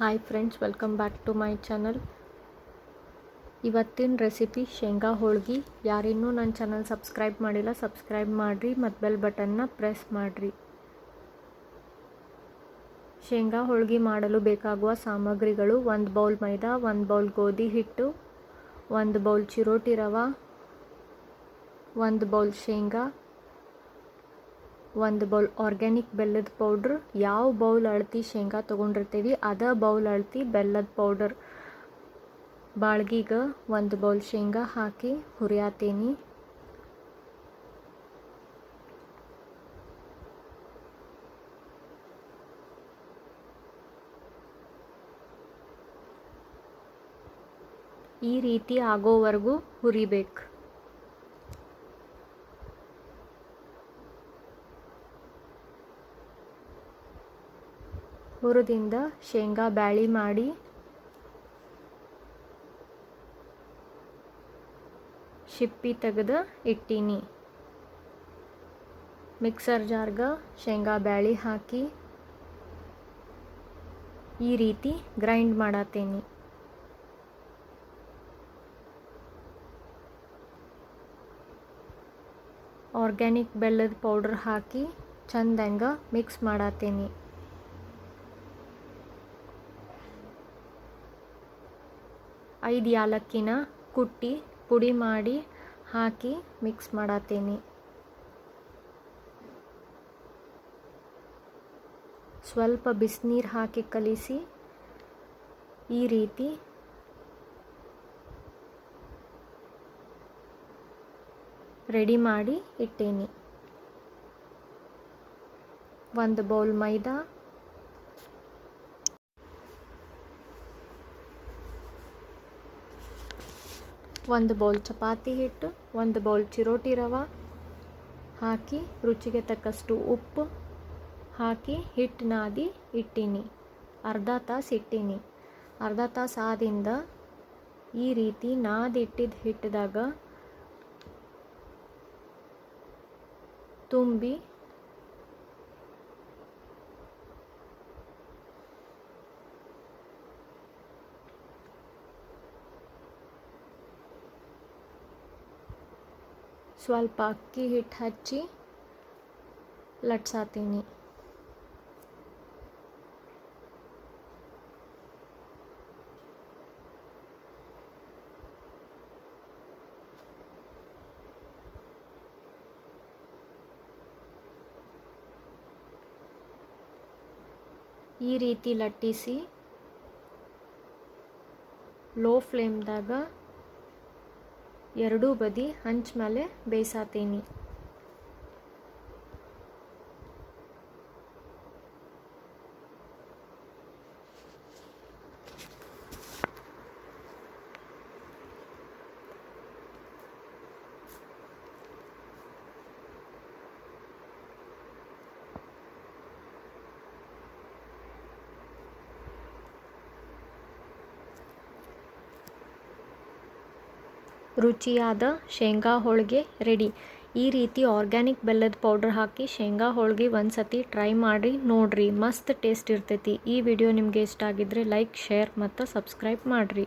Hi friends welcome back to my channel ಇವತ್ತಿನ recipe ಶೇಂಗಾ ಹೋಳ್ಗೆ. ಯಾರಿನ್ನೂ ನನ್ನ ಚಾನಲ್ ಸಬ್ಸ್ಕ್ರೈಬ್ ಮಾಡಿಲ್ಲ ಸಬ್ಸ್ಕ್ರೈಬ್ ಮಾಡಿರಿ, ಮತ್ತು ಬೆಲ್ ಬಟನ್ನ ಪ್ರೆಸ್ ಮಾಡಿರಿ. ಶೇಂಗಾ ಹೋಳ್ಗೆ ಮಾಡಲು ಬೇಕಾಗುವ ಸಾಮಗ್ರಿಗಳು ಒಂದು ಬೌಲ್ ಮೈದಾ, ಒಂದು ಬೌಲ್ ಗೋಧಿ ಹಿಟ್ಟು, ಒಂದು ಬೌಲ್ ಚಿರೋಟಿ ರವೆ, ಒಂದು ಬೌಲ್ ಶೇಂಗಾ ಒಂದು ಬೌಲ್ ಆರ್ಗ್ಯಾನಿಕ್ ಬೆಲ್ಲದ ಪೌಡ್ರ್ ಯಾವ ಬೌಲ್ ಅಳತಿ ಶೇಂಗಾ ತೊಗೊಂಡಿರ್ತೀವಿ, ಅದ ಬೌಲ್ ಅಳತಿ ಬೆಲ್ಲದ ಪೌಡರ್ ಬಾಳ್ಗಿಗೆ ಒಂದು ಬೌಲ್ ಶೇಂಗಾ ಹಾಕಿ ಹುರಿಯಾತೀನಿ. ಈ ರೀತಿ ಆಗೋವರೆಗೂ ಹುರಿಬೇಕು. ಹುರಿದಿಂದ ಶೇಂಗಾ ಬ್ಯಾಳಿ ಮಾಡಿ, ಶಿಪ್ಪಿ ತೆಗೆದು ಇಟ್ಟೀನಿ. ಮಿಕ್ಸರ್ ಜಾರ್ಗ ಶೇಂಗಾ ಬ್ಯಾಳಿ ಹಾಕಿ ಈ ರೀತಿ ಗ್ರೈಂಡ್ ಮಾಡತ್ತೇನಿ ಆರ್ಗ್ಯಾನಿಕ್ ಬೆಲ್ಲದ ಪೌಡರ್ ಹಾಕಿ ಚಂದಂಗ ಮಿಕ್ಸ್ ಮಾಡತ್ತೇನಿ ಐದು ಯಾಲಕ್ಕಿನ ಕುಟ್ಟಿ ಪುಡಿ ಮಾಡಿ ಹಾಕಿ ಮಿಕ್ಸ್ ಮಾಡತ್ತೀನಿ. ಸ್ವಲ್ಪ ಬಿಸಿನೀರು ಹಾಕಿ ಕಲಿಸಿ ಈ ರೀತಿ ರೆಡಿ ಮಾಡಿ ಇಟ್ಟೇನಿ. ಒಂದು ಬೌಲ್ ಮೈದಾ ಒಂದು ಬೌಲ್ ಚಪಾತಿ ಹಿಟ್ಟು, ಒಂದು ಬೌಲ್ ಚಿರೋಟಿ ರವೆ ಹಾಕಿ ರುಚಿಗೆ ತಕ್ಕಷ್ಟು ಉಪ್ಪು ಹಾಕಿ ಹಿಟ್ಟು ನಾದಿ ಇಟ್ಟೀನಿ. ಅರ್ಧ ತಾಸು ಇಟ್ಟೀನಿ. ಅರ್ಧ ತಾಸು ಆದಿಂದ ಈ ರೀತಿ ನಾದಿಟ್ಟಿದ್ದ ಹಿಟ್ಟದಾಗ ತುಂಬಿ ಸ್ವಲ್ಪ ಅಕ್ಕಿ ಹಿಟ್ಟು ಹಚ್ಚಿ ಲಟ್ಸಾತೀನಿ ಈ ರೀತಿ ಲಟ್ಟಿಸಿ ಲೋ ಫ್ಲೇಮ್ದಾಗ ಎರಡೂ ಬದಿ ಹಂಚ್ ಮೇಲೆ ಬೇಯಿಸಾತೀನಿ. ರುಚಿಯಾದ ಶೇಂಗಾ ಹೋಳಿಗೆ ರೆಡಿ ಈ ರೀತಿ ಆರ್ಗ್ಯಾನಿಕ್ ಬೆಲ್ಲದ ಪೌಡ್ರ್ ಹಾಕಿ ಶೇಂಗಾ ಹೋಳಿಗೆ ಒಂದು ಸತಿ ಟ್ರೈ ಮಾಡಿ ನೋಡಿರಿ. ಮಸ್ತ್ ಟೇಸ್ಟ್ ಇರ್ತೈತಿ. ಈ ವಿಡಿಯೋ ನಿಮಗೆ ಇಷ್ಟ ಆಗಿದ್ರೆ ಲೈಕ್ ಶೇರ್ ಮತ್ತು ಸಬ್ಸ್ಕ್ರೈಬ್ ಮಾಡಿರಿ.